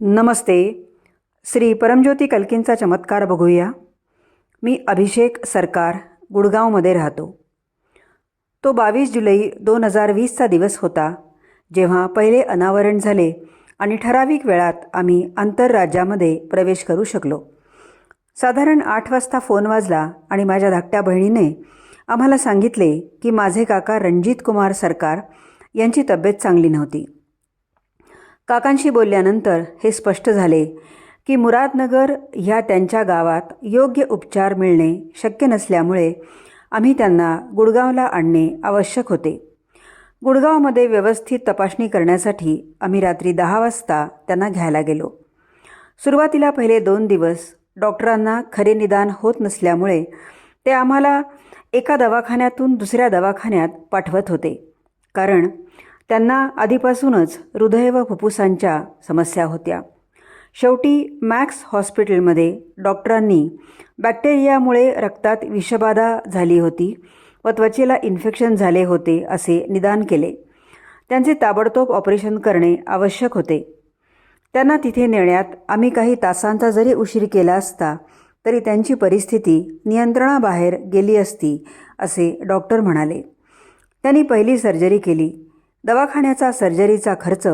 नमस्ते. श्री परमज्योती कल्कींचा चमत्कार बघूया. मी अभिषेक सरकार गुडगावमध्ये राहतो. तो बावीस जुलै दोन हजार वीसचा दिवस होता जेव्हा पहिले अनावरण झाले आणि ठराविक वेळात आम्ही आंतरराज्यामध्ये प्रवेश करू शकलो. साधारण आठ वाजता फोन वाजला आणि माझ्या धाकट्या बहिणीने आम्हाला सांगितले की माझे काका रणजित कुमार सरकार यांची तब्येत चांगली नव्हती. काकांशी बोलल्यानंतर हे स्पष्ट झाले की मुरादनगर ह्या त्यांच्या गावात योग्य उपचार मिळणे शक्य नसल्यामुळे आम्ही त्यांना गुडगावला आणणे आवश्यक होते. गुडगावमध्ये व्यवस्थित तपासणी करण्यासाठी आम्ही रात्री दहा वाजता त्यांना घ्यायला गेलो. सुरुवातीला पहिले दोन दिवस डॉक्टरांना खरे निदान होत नसल्यामुळे ते आम्हाला एका दवाखान्यातून दुसऱ्या दवाखान्यात पाठवत होते. कारण त्यांना आधीपासूनच हृदय व फुफ्फुसांच्या समस्या होत्या. शेवटी मॅक्स हॉस्पिटलमध्ये डॉक्टरांनी बॅक्टेरियामुळे रक्तात विषबाधा झाली होती व त्वचेला इन्फेक्शन झाले होते असे निदान केले. त्यांचे ताबडतोब ऑपरेशन करणे आवश्यक होते. त्यांना तिथे नेण्यात आम्ही काही तासांचा जरी उशीर केला असता तरी त्यांची परिस्थिती नियंत्रणाबाहेर गेली असती असे डॉक्टर म्हणाले. त्यांनी पहिली सर्जरी केली. दवाखान्याचा सर्जरीचा खर्च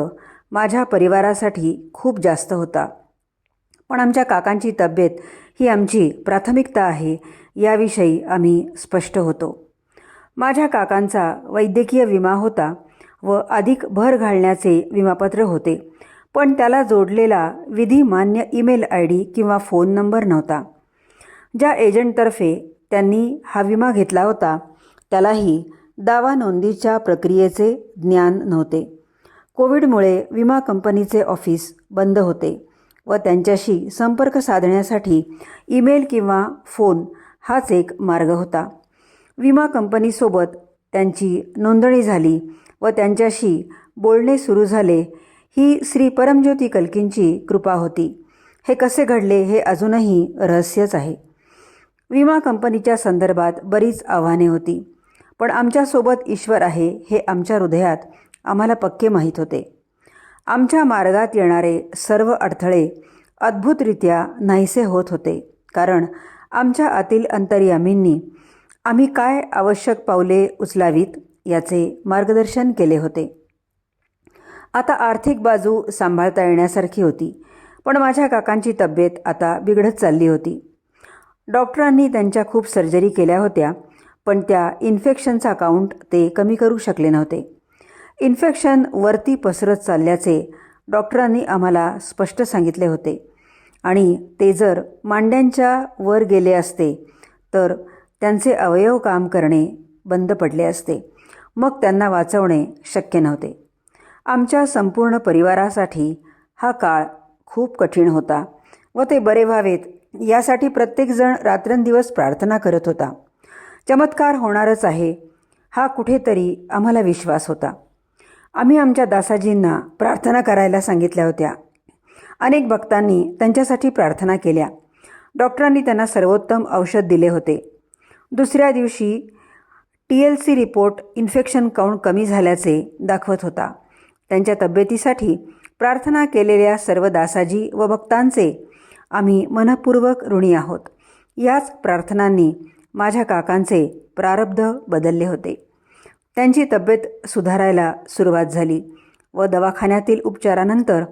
माझ्या परिवारासाठी खूप जास्त होता. पण आमच्या काकांची तब्येत ही आमची प्राथमिकता आहे याविषयी आम्ही स्पष्ट होतो. माझ्या काकांचा वैद्यकीय विमा होता व अधिक भर घालण्याचे विमापत्र होते पण त्याला जोडलेला विधिमान्य ईमेल आय डी किंवा फोन नंबर नव्हता. ज्या एजंटतर्फे त्यांनी हा विमा घेतला होता त्यालाही दावा नोंदीच्या प्रक्रियेचे ज्ञान नव्हते. कोविडमुळे विमा कंपनीचे ऑफिस बंद होते व त्यांच्याशी संपर्क साधण्यासाठी ईमेल किंवा फोन हाच एक मार्ग होता. विमा कंपनीसोबत त्यांची नोंदणी झाली व त्यांच्याशी बोलणे सुरू झाले. ही श्री परमज्योती कल्कींची कृपा होती. हे कसे घडले हे अजूनही रहस्यच आहे. विमा कंपनीच्या संदर्भात बरीच आव्हाने होती. पण आमच्यासोबत ईश्वर आहे हे आमच्या हृदयात आम्हाला पक्के माहीत होते. आमच्या मार्गात येणारे सर्व अडथळे अद्भुतरित्या नाहीसे होत होते कारण आमच्या आतील अंतर्यामींनी आम्ही काय आवश्यक पावले उचलावीत याचे मार्गदर्शन केले होते. आता आर्थिक बाजू सांभाळता येण्यासारखी होती पण माझ्या काकांची तब्येत आता बिघडत चालली होती. डॉक्टरांनी त्यांच्या खूप सर्जरी केल्या होत्या पण त्या इन्फेक्शनचा काउंट ते कमी करू शकले नव्हते. इन्फेक्शन वरती पसरत चालल्याचे डॉक्टरांनी आम्हाला स्पष्ट सांगितले होते. आणि ते जर मांड्यांच्या वर गेले असते तर त्यांचे अवयव काम करणे बंद पडले असते. मग त्यांना वाचवणे शक्य नव्हते. आमच्या संपूर्ण परिवारासाठी हा काळ खूप कठीण होता व ते बरे व्हावेत यासाठी प्रत्येकजण रात्रंदिवस प्रार्थना करत होता. चमत्कार होणारच आहे हा कुठेतरी आम्हाला विश्वास होता. आम्ही आमच्या दासाजींना प्रार्थना करायला सांगितल्या होत्या. अनेक भक्तांनी त्यांच्यासाठी प्रार्थना केल्या. डॉक्टरांनी त्यांना सर्वोत्तम औषध दिले होते. दुसऱ्या दिवशी T L C report infection count कमी झाल्याचे दाखवत होता. त्यांच्या तब्येतीसाठी प्रार्थना केलेल्या सर्व दासाजी व भक्तांचे आम्ही मनपूर्वक ऋणी आहोत. याच प्रार्थनांनी माझ्या काकांचे प्रारब्ध बदलले होते. त्यांची तब्येत सुधारायला सुरुवात झाली व दवाखान्यातील उपचारानंतर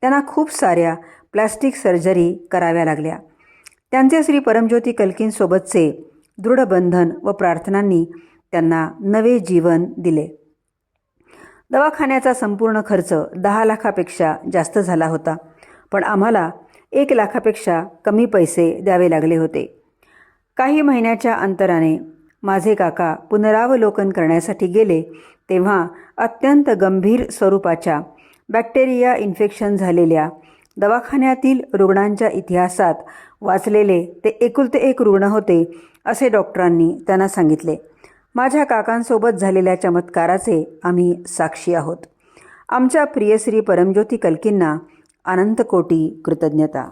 त्यांना खूप साऱ्या प्लॅस्टिक सर्जरी कराव्या लागल्या. त्यांचे श्री परमज्योती कल्कींसोबतचे दृढ बंधन व प्रार्थनांनी त्यांना नवे जीवन दिले. दवाखान्याचा संपूर्ण खर्च दहा लाखापेक्षा जास्त झाला होता पण आम्हाला एक लाखापेक्षा कमी पैसे द्यावे लागले होते. काही महिन्याच्या अंतराने माझे काका पुनरावलोकन करण्यासाठी गेले तेव्हा अत्यंत गंभीर स्वरूपाच्या बॅक्टेरिया इन्फेक्शन झालेल्या दवाखान्यातील रुग्णांच्या इतिहासात वाचलेले ते एकुलते एक रुग्ण होते असे डॉक्टरांनी त्यांना सांगितले. माझ्या काकांसोबत झालेल्या चमत्काराचे आम्ही साक्षी आहोत. आमच्या प्रियश्री परमज्योती कल्कींना अनंतकोटी कृतज्ञता.